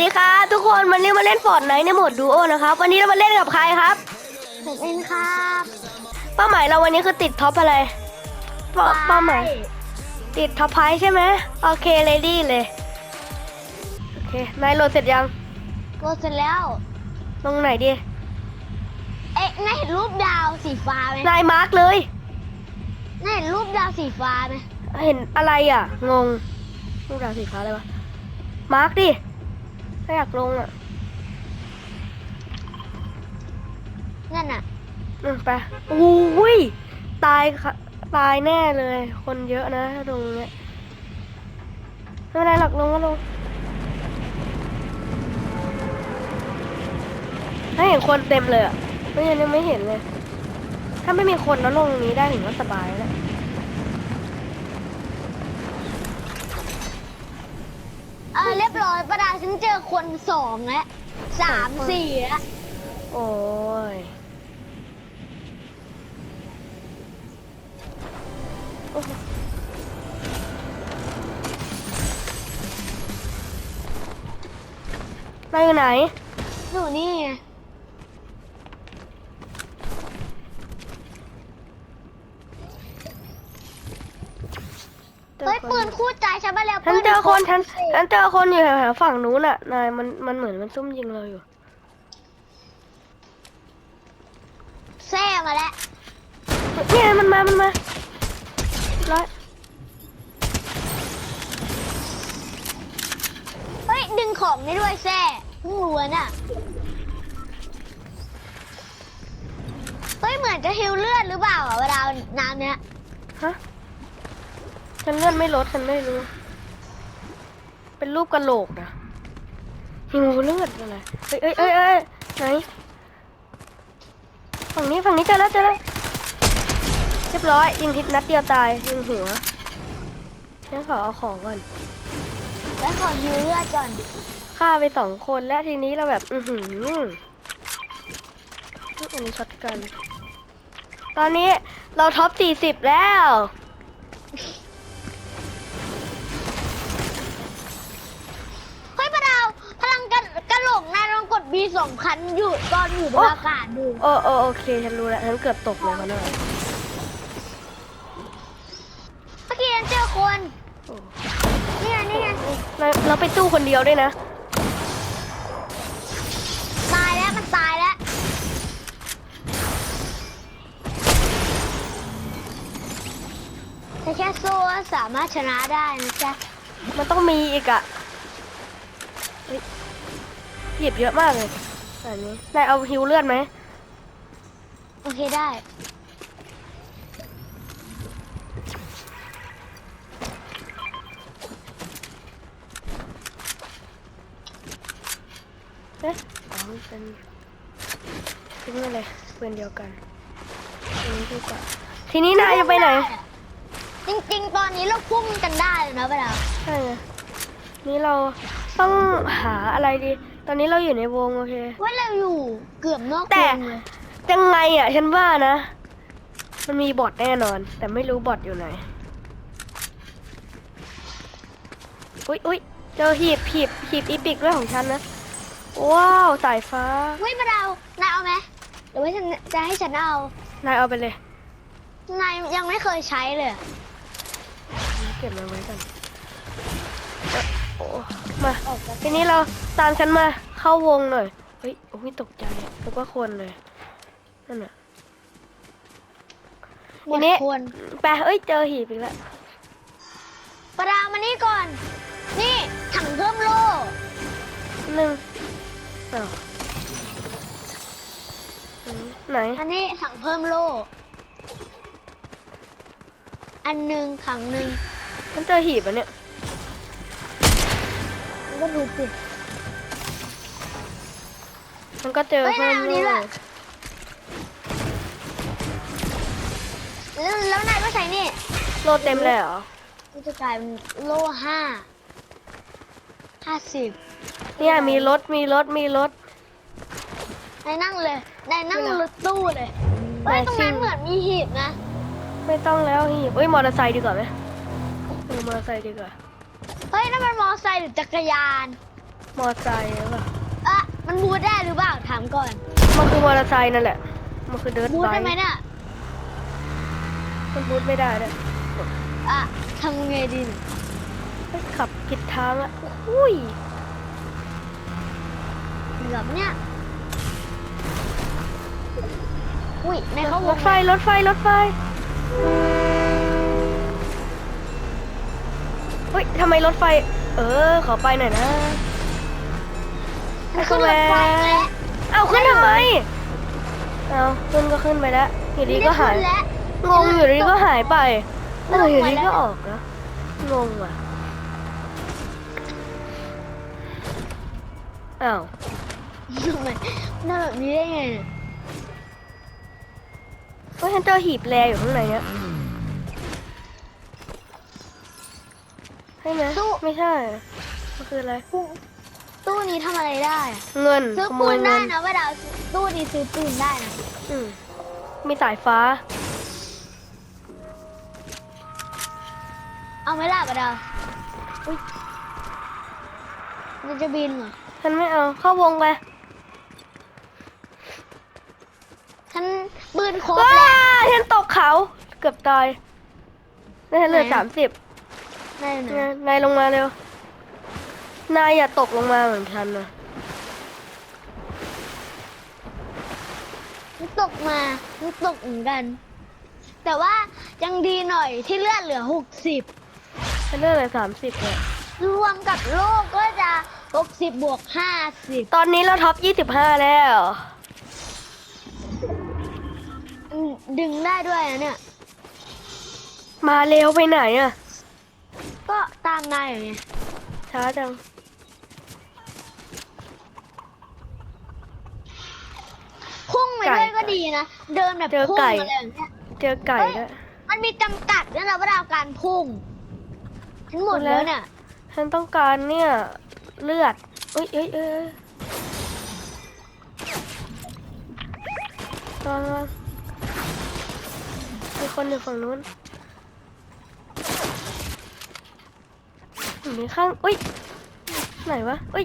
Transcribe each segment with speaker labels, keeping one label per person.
Speaker 1: ดีครับทุกคนวันนี้มาเล่นฟอร์ดไนในโหมดดูโอนะครับ วันนี้เรามาเล่นกับใครครับ
Speaker 2: ผมเองครับ
Speaker 1: เป้าหมายเราวันนี้คือติดท็อปอะไรเป้าเป้าหมายติดท็อปไพใช่ไหมโอเคเลดี้เลยโอเคนายโหลดเสร็จยัง
Speaker 2: โหลดเสร็จแล้ว
Speaker 1: ลงไหนดี
Speaker 2: เอ๊ะนายเห็นรูปดาวสีฟ้าไหม
Speaker 1: นายมาร์กเลย
Speaker 2: นายเห็นรูปดาวสีฟ้าไหม
Speaker 1: เห็นอะไรอะ งงรูปดาวสีฟ้าอะไรวะมาร์กดิ ถ้าอยากลงอะ
Speaker 2: นั่นน่ะ
Speaker 1: อืมไปอุ้ยตายค่ะตายแน่เลย คนเยอะนะถ้าตรงเนี้ยไม่เป็นไรหรอกลงก็ลงถ้าเห็นคนเต็มเลยอะไม่งั้นยังไม่เห็นเลย ถ้าไม่มีคนแล้วลงตรงนี้ได้ถึงว่าสบายแล้ว
Speaker 2: เออเรีย บร้อยประดาฉันเจอคนสองแล้วสามสี่แล้ว
Speaker 1: โอ้ย ไปไหน
Speaker 2: หนูนี่ไง เฮ้ยปืนคู่ใจฉันมาแล้ว
Speaker 1: ฉัน
Speaker 2: ปื
Speaker 1: เจอคนฉัน
Speaker 2: พิเศษ
Speaker 1: ฉันเจอคนอยู่แถวๆฝั่งนู้นอะนายมันมันเหมือนมันซุ่มยิงเราอยู่
Speaker 2: แซ่มาแล้ว
Speaker 1: เนี่ยมันมา มันมาร้อย
Speaker 2: เฮ้ยดึงของได้ด้วยแซ่เพิ่งรู้น่ะเฮ้ยเหมือนจะฮิวเลือดหรือเปล่าอะเวลาน้ำเนี้ย
Speaker 1: ฮะ ฉันเลื่อนไม่ลดฉันไม่รู้ เป็นรูปกระโหลกนะหิวเลือดอะไรเอ้ยเอ้ยเอ้ยเอ้ยไหน ฝั่งนี้ฝั่งนี้เจอแล้วเจอแล้วเรียบร้อยยิงทิศนัดเดียวตายยิงหัวฉันขอเอาของก่อน
Speaker 2: แล้วขอฮิวเลือดก่อน
Speaker 1: ฆ่าไปสองคนและทีนี้เราแบบ อือหืออันนี้ช็อตกัน ตอนนี้เราท็อปสี่สิบแล้ว
Speaker 2: หลกนายลองกด B สองคันอยู่ตอนอยู่บนอากาศดู
Speaker 1: โอ้โอโอเคฉันรู้แล้วฉันเกือบตกเลยมาหน่อย
Speaker 2: เมื่อกี้ฉันเจอคน
Speaker 1: โอ้
Speaker 2: นี่ไงนี่ไง
Speaker 1: เราเราไปตู้คนเดียวด้วยนะ
Speaker 2: ตายแล้วมันตายแล้วแต่แค่สู้ว่าสามารถชนะได้นะจ๊ะ
Speaker 1: มันต้องมีอีกอะเฮ้ย หยิบเยอะมากเลยอันนี้นายเอาฮิวเลือดไหม
Speaker 2: โอเคได้
Speaker 1: เอ๊ะอ๋อมันเป็นทิ้งไปเลยปืนเดียวกันอันนี้ดีกว่า ทีนี้นายจะไปไหน
Speaker 2: จริง ๆ ตอนนี้เราพุ่งกันได้เลยนะปะดาว
Speaker 1: ใช่ไงนี่เราต้องหาอะไรดี ตอนนี้เราอยู่ในวงโอเค
Speaker 2: ว่าเราอยู่เกือบนอก
Speaker 1: แต่
Speaker 2: วงเลย
Speaker 1: ยังไงอะฉันว่านะ มันมีบอทแน่นอน แต่ไม่รู้บอทอยู่ไหน อุ๊ยอุ๊ยเจอหีบหีบหีบอีปิกด้วยของฉันนะ ว้าวสายฟ้า
Speaker 2: เฮ้ยปะดาวนายเอาไหมหรือว่าฉันจะให้ฉันเอา
Speaker 1: นายเอาไปเลย
Speaker 2: นายยังไม่เคยใช้เลย
Speaker 1: เก็บมันไว้ก่อนเอ้อโอ้ มา
Speaker 2: ออกจาก
Speaker 1: ทีนี้เราตามฉันมาเข้าวงหน่อย เฮ้ยโอ้ยตกใจแล้วก็คนเลยนั่นน่ะ
Speaker 2: หม
Speaker 1: ที
Speaker 2: ด
Speaker 1: นี้
Speaker 2: ควร
Speaker 1: ไปเอ้ยเจอหีบอีกแล้ว
Speaker 2: ปะดาวมานี่ก่อน นี่ถังเพิ่มโล่
Speaker 1: หนึ่งอ้าวอืมไหน
Speaker 2: อันนี้ถังเพิ่มโล่อันหนึ่งถังหนึ่ง
Speaker 1: ฉันเจอหีบอะเนี่ย
Speaker 2: มัน ก็ดูสิ
Speaker 1: มันก็เจอ
Speaker 2: เฮ้ย
Speaker 1: เพิ่ม
Speaker 2: นายเอาอันนี้
Speaker 1: ด้ว
Speaker 2: ด้วยยแล้วแล้วนายก็ใช้นี่
Speaker 1: โลเต็มเลยเหรอ
Speaker 2: มันจะกลายเป็นโล่ห้าห้าสิบ
Speaker 1: เนี่ยมีรถมีรถมีรถ
Speaker 2: นายนั่งเลยนายนั่ง
Speaker 1: ไม่หรอ
Speaker 2: รถตู้เลยเฮ้ย
Speaker 1: นาย
Speaker 2: ตรง
Speaker 1: ซิ่
Speaker 2: นั้น
Speaker 1: ง
Speaker 2: เหมือนมีหีบนะ
Speaker 1: ไม่ต้องแล้วหีบเอ้ยมอเตอร์ไซค์ดีกว่าไหมเออมอเตอร์ไซค์ดีกว่า
Speaker 2: เฮ้ยนั่นมันมอไซค์หรือจักรยาน
Speaker 1: มอไซค์หรือเปล่า
Speaker 2: อะมันบูทได้หรือเปล่าถามก่อน
Speaker 1: มันคือมอเตอร์ไซค์นั่นแหละ มันคือเดิร์ท
Speaker 2: บูท
Speaker 1: ไบ
Speaker 2: ได้ไหม
Speaker 1: ค์
Speaker 2: เนี่ย
Speaker 1: มันบูทไม่ได้เลย
Speaker 2: อะทำไงดีเนี่ย
Speaker 1: เฮ้ยขับผิดทางอะอุ้ย
Speaker 2: แบบเนี้ยอุ้ยในเขาว
Speaker 1: รงถไฟรถไฟรถไฟ เฮ้ยทำไมรถไฟ เออ ขอไปหน่อยนะ
Speaker 2: มันขึ้นรถไฟแล้ว
Speaker 1: เอาขึ้นทำไมเอาขึ้นก็ขึ้นไปแล้วอยู่ดีก็หาย
Speaker 2: ไม่ได้ขึ้นแล้ว
Speaker 1: งงอยู่ดีก็หายไปเอออยู่ดี
Speaker 2: ลงมาแล้ว
Speaker 1: ก็ออกนะงงว่ะอ้าว
Speaker 2: ทำไมทำแบบนี้ได้ไงเนี่ย
Speaker 1: เฮ้ยฉันเจอหีบแรอยู่ข้างในเนี้ย ใช่ไหมไม่ใช่มันคืออะไร
Speaker 2: ตู้ตู้นี้ทำอะไรได้อะ
Speaker 1: เงิน
Speaker 2: ซื้อ
Speaker 1: ขโม
Speaker 2: ปื
Speaker 1: ย
Speaker 2: น
Speaker 1: เงิ
Speaker 2: ได้
Speaker 1: น
Speaker 2: นะเวลาตู้นี้ซื้อปืนได้นะ
Speaker 1: อืมมีสายฟ้า
Speaker 2: เอาไหม่ล่ะปะดาว
Speaker 1: อุ๊ย
Speaker 2: มันจะบินเหรอ
Speaker 1: ฉันไม่เอาเข้าวงไป
Speaker 2: ฉันปืนครบ
Speaker 1: ว้า
Speaker 2: แล้ว
Speaker 1: ฉันตกเขาเกือบตายได้ฉันเหลือ
Speaker 2: ไหนอะ
Speaker 1: สามสิบ
Speaker 2: นายอยู่ไหน
Speaker 1: นายลงมาเร็ว นายอย่าตกลงมาเหมือนฉันนะ
Speaker 2: มันตกมามันตกเหมือนกัน แต่ว่ายังดีหน่อยที่เลือดเหลือหกสิบ
Speaker 1: ฉันเลือกเลยสามสิบเนี่ย
Speaker 2: รวมกับโลกก็จะหกสิบบวกห้าสิบ
Speaker 1: ตอนนี้เราท็อปยี่สิบห้าแล้ว
Speaker 2: ดึงได้ด้วยนะเนี่ย
Speaker 1: มาเร็วไปไหนอะ
Speaker 2: ก็ตามนายอย่างเงี้ย
Speaker 1: ช้าจัง
Speaker 2: พุ่งไปด้วยก็ดีนะ เดินแบบ
Speaker 1: เจอ
Speaker 2: พุ่ง
Speaker 1: ไก่
Speaker 2: อะไรอย่างเงี้ย
Speaker 1: เจอไก่ด้วย
Speaker 2: มันมีจำกัดด้วยนะเวลาการพุ่งทั้งหมดแล้วเนี่ย
Speaker 1: ฉันต้องการเนี่ยเลือดเอ้ยเอ้ยเอ้ยเอ้ยตอนนั้นมีคนอยู่ฝั่งนู้น อยู่ในข้างอุ้ยไหนวะอุ้ย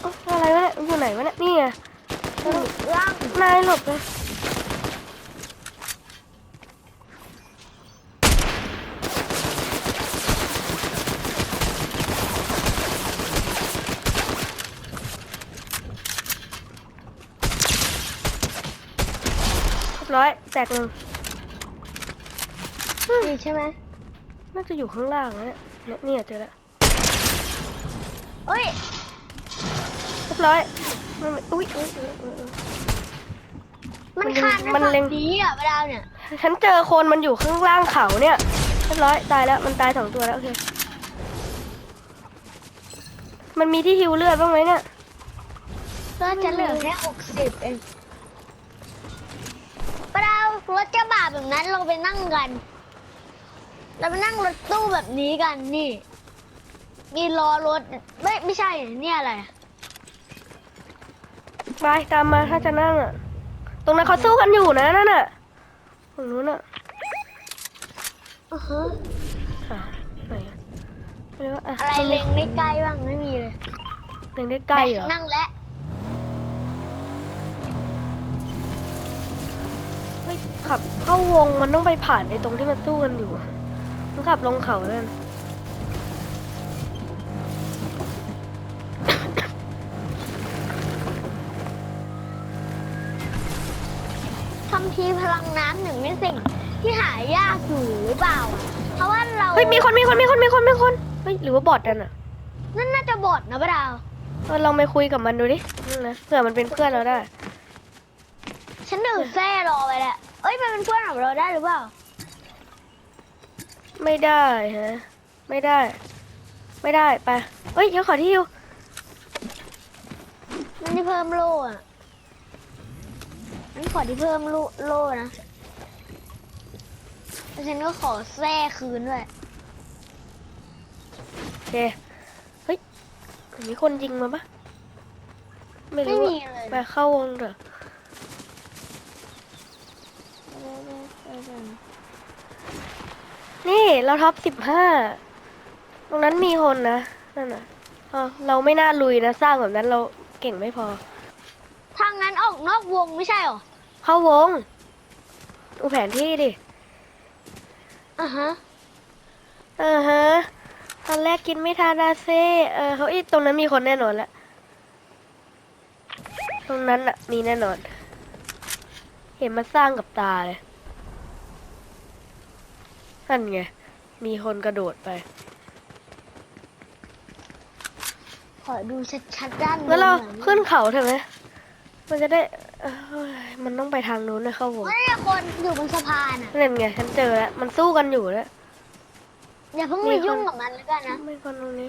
Speaker 1: เอ้าอะไรวะเนี่ยอยู่ไหนวะเนี่ยนี่ไง
Speaker 2: ร่าง
Speaker 1: นายหลบเลยเรียบร้อยแตกหนึ่ง
Speaker 2: นี่ใช่ไหม
Speaker 1: น่าจะอยู่ข้างล่างนะเนี่ย เนี่ยเนี่ยเจอแล้ว
Speaker 2: เอ้ย
Speaker 1: เรียบร้อยมันอุ้ยอุ๊ยอุ๊ยอุ๊ยอุ๊ย
Speaker 2: มัน
Speaker 1: มัน
Speaker 2: คานได้
Speaker 1: มัน
Speaker 2: ฝั่ง
Speaker 1: เล็ง
Speaker 2: นี้อะเวลาเนี่ย
Speaker 1: ฉันเจอคนมันอยู่ข้างล่างเขาเนี่ยเรียบร้อยตายแล้วมันตายสองตัวแล้วโอเคมันมีที่ฮิวเลือดบ้างไหมเนี่ย
Speaker 2: เลือดจะเหลือแค่หกสิบเองเวลารถกระบะแบบนั้นเราไปนั่งกัน เราไปนั่งรถตู้แบบนี้กันนี่ มีล้อรถไม่ไม่ใช่เนี่ยอะไรอะ
Speaker 1: ไปตามมาถ้าจะนั่งอะ ตรงนั้นเขาสู้กันอยู่นะนั่นน่ะตรงนู้นอะ
Speaker 2: อือฮะ
Speaker 1: อะไหนอะไม่รู้อะ
Speaker 2: อะไรเล็งได้ใกล้บ้างไม่มีเลย
Speaker 1: เล็งได้ใกล้เหรอ
Speaker 2: นั่งและ
Speaker 1: เฮ้ยขับเข้าวงมันต้องไปผ่านในตรงที่มันสู้กันอยู่มัน ขับลงเขาเลย
Speaker 2: ทำทีพลังน้ำหนึ่งเป็นสิ่งที่หายากอยู่หรือเปล่า เพราะว่าเรา
Speaker 1: เฮ้ยมีคนมีคนมีคนมีคนมีคนเฮ้ยหรือว่าบอทกันอะ
Speaker 2: นั่นน่าจะบดนะป้าดาว
Speaker 1: เออลองไปคุยกับมันดูดินั่นนะเผื่อมันเป็นเพื่อนเราได้
Speaker 2: ฉันดื่มแซ่รอไปแหละเอ้ยมันเป็นเพื่อนของเราได้หรือเปล่า
Speaker 1: ไม่ได้ฮะไม่ได้ ไม่ได้ไปเฮ้ยเดี๋ยวขอที่อยู่
Speaker 2: มันที่เพิ่มโล่อะมันขอที่เพิ่มโล่โล่นะแล้วฉันก็ขอแซ่คืนด้วย
Speaker 1: โอเคเฮ้ยมีคนยิงมาปะไม่
Speaker 2: ไม่
Speaker 1: รู้
Speaker 2: มี
Speaker 1: อะ
Speaker 2: เลย
Speaker 1: ไปเข้าวงเถอะ นี่เราท็อปสิบห้าตรงนั้นมีคนนะนั่นน่ะเขาอาวเราไม่น่าลุยนะ สร้างแบบนั้นเราเก่งไม่พอ
Speaker 2: ทางนั้นออกนอกวงไม่ใช่เหรอ
Speaker 1: เข้าวงดูแผนที่ดิ
Speaker 2: อะฮะ
Speaker 1: เออฮะตอนแรกกินไม่ทานอาเซ่เออเขาอีตรงนั้นมีคนแน่นอนแหละตรงนั้นอะมีแน่นอน เห็นมาสร้างกับตาเลย นั่นไง มีคนกระโดดไป
Speaker 2: ขอดูชัดๆด้านบน
Speaker 1: แล้วเรา
Speaker 2: หน่อย
Speaker 1: ขึ้นเขาเถอะไหมมันจะได้เอ้ยมันต้องไปทางนู้นนะเข้าวง
Speaker 2: เฮ้ยคนอยู่บนสะพานอะ
Speaker 1: นั่นไงฉันเจอแล้ว มันสู้กันอยู่แล้ว
Speaker 2: อย่าเพิ่ง
Speaker 1: มี
Speaker 2: ไป
Speaker 1: คน
Speaker 2: ยุ่งกับมันแล้วกันนะ
Speaker 1: ไม่คนตรงนี้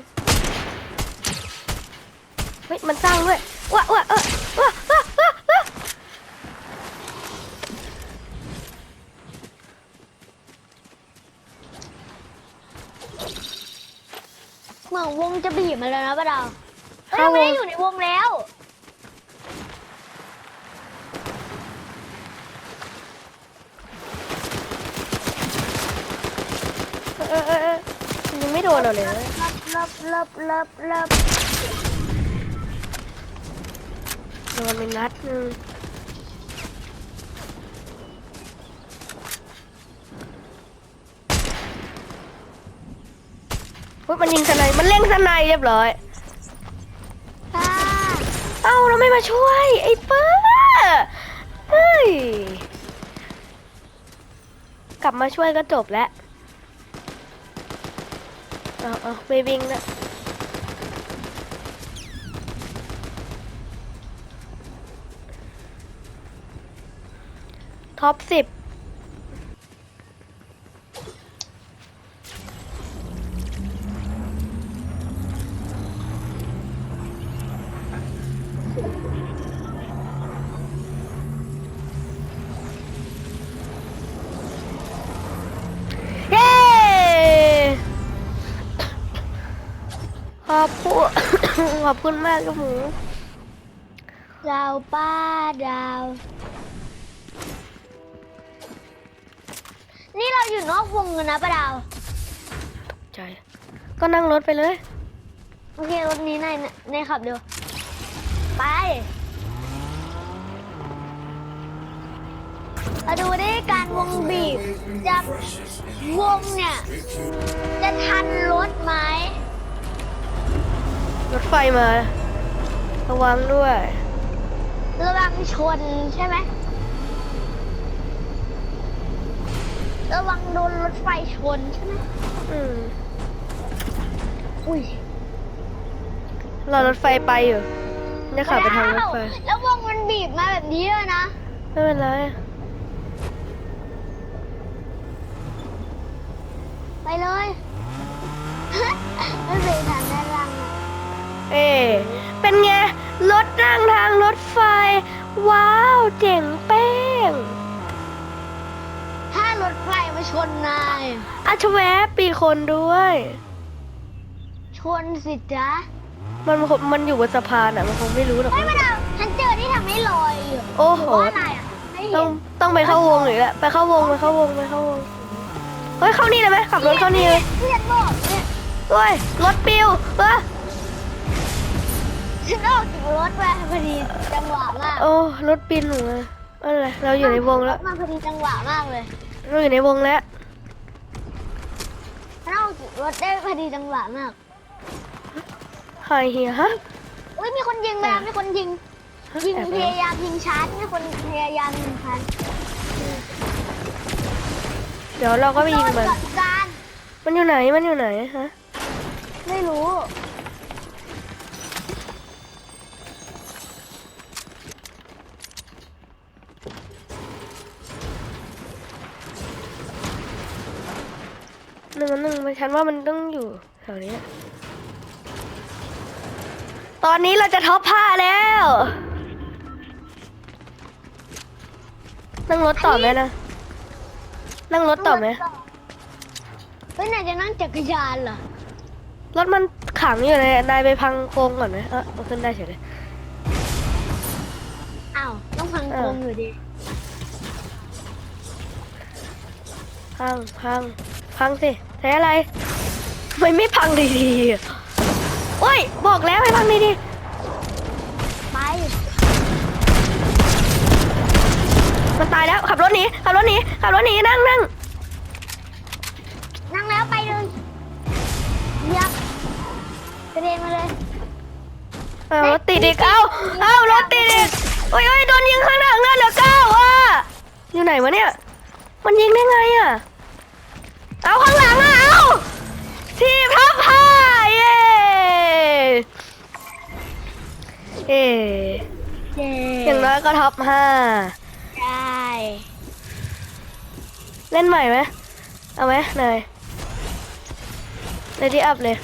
Speaker 1: เฮ้ย มันสร้างด้วยว้าว้าเออว้าว้าว้าว้า
Speaker 2: เหมือนวงจะบีบ มาแล้วนะป้าดาวเอ้ยเราไม่ได้อยู่ในวงแล้ว
Speaker 1: เออเออเออเออมันยังไม่โดนเราเลยนะ
Speaker 2: ลับลับลับลับลับ
Speaker 1: โดนไปนัดหนึง เฮ้ยมันยิงสไนด์มันเล่งสไนด์เรียบร้อย
Speaker 2: อ่า
Speaker 1: เอ้าเราไม่มาช่วย ไอ้เปิ้ลเฮ้ย กลับมาช่วยก็จบแล้วเอาเอาไม่วิ่งนะท็อปสิบ ขอบคุณมากครับหมู
Speaker 2: ดาวป้าดาว นี่เราอยู่นอกวงกันนะป้าดาว
Speaker 1: ใจ ก็นั่งรถไปเลย
Speaker 2: โอเครถนี้ในในขับเร็ว ไป มาดูดิการวงบีบจะวงเนี่ย จะทันรถไหม
Speaker 1: รถไฟมา ระวังด้วย
Speaker 2: ระวังชนใช่ไหม ระวังโดนรถไฟชนใช่ไหม
Speaker 1: อืม
Speaker 2: อุ้ย
Speaker 1: รอรถไฟไปอยู่เนี่ยขับไปทางรถไฟ
Speaker 2: แล้ววงมันบีบมาแบบนี้เลยนะ
Speaker 1: ไม่เป็นไร
Speaker 2: ไปเลย ไม่เป็นทางด้านล่างนะ
Speaker 1: เอ๊ะเป็นไง รถนั่งทางรถไฟ ว้าว เจ๋งเป้ง
Speaker 2: ถ้ารถไฟมาชนนาย
Speaker 1: อาชแวบปีคนด้วย
Speaker 2: ชนสิจ๊ะ
Speaker 1: มันคงมันอยู่บนสะพานอะ มันคงไม่รู้หรอก
Speaker 2: เฮ้ยมาดาวฉันเจอที่ทำให้ลอยอยู่
Speaker 1: โอ้โห
Speaker 2: รือว่าอะไรอะไม่
Speaker 1: ต้
Speaker 2: เห็
Speaker 1: อง
Speaker 2: น
Speaker 1: ต้องไปเข้าวงหรือละไปเข้าวงไปเข้าวงไปเข้าวง เฮ้ย เข้านี่เลยไหมขับรถเข้านี่เลย
Speaker 2: เพื่อนบอกเนี่ย
Speaker 1: เฮ้ย รถปิวเออ
Speaker 2: ฉันออกจากรถมาพอดีจังหวะมาก
Speaker 1: โอ้รถปินหนูอะอะไรเราอยู่ในวงแล้ว
Speaker 2: มาพอดีจังหวะมากเลย
Speaker 1: เราอยู่ในวงแล้ว
Speaker 2: ฉันออกจากรถได้พอดีจังหวะมาก
Speaker 1: หายเฮียฮะ
Speaker 2: อุ้ยมีคนยิงมามีคนยิง ยิง
Speaker 1: แอบ
Speaker 2: พ
Speaker 1: ไป
Speaker 2: ยายามยิงชาร์จมีคนพยายามยิงชาร์จ
Speaker 1: เดี๋ยวเราก็ไปยิงมัน
Speaker 2: โดจัดการ
Speaker 1: มันอยู่ไหน มันอยู่ไหนฮะ
Speaker 2: ไม่รู้
Speaker 1: หนึ่งหนึ่งมันฉันว่ามันต้องอยู่แถวนี้ ตอนนี้เราจะท็อปผ้าแล้ว นั่งรถต่อไหมนะ นั่งรถต่อไหม
Speaker 2: เฮ้ยนายจะนั่งจักรยานเหรอ
Speaker 1: รถมันขังอยู่เลย นายไปพังโครงก่อนไหมเออมันขึ้นได้เฉยเลย
Speaker 2: อ้าว ต้องพัง
Speaker 1: เอ
Speaker 2: โค
Speaker 1: อ
Speaker 2: มอยู่ดี
Speaker 1: พัง พัง พังสิ ใช้อะไรทำไมไม่พังดีๆอะโอ้ย บอกแล้วให้ฟังดีดิ
Speaker 2: ไป
Speaker 1: มันตายแล้วขับรถหนีขับรถหนีขับรถหนีนั่งนั่ง
Speaker 2: นั่งแล้วไปเลยเยียบกระเด็นมาเลย
Speaker 1: เอารถติดอีกเอ้าเอ้ารถติดอีกโอ้ยโอ้ยโดนยิงข้างหลังนั่นเหลือเก้าอะอยู่ไหนวะเนี่ย มันยิงได้ไงอะ เอาข้างหลังอะเอาทีมทัพห้าเย้เอ๊
Speaker 2: เย้
Speaker 1: อย่างน้อยก็ท็อปห้า
Speaker 2: ได้
Speaker 1: เล่นใหม่ไหมเอาไหมเนยเลดี้อัพเลย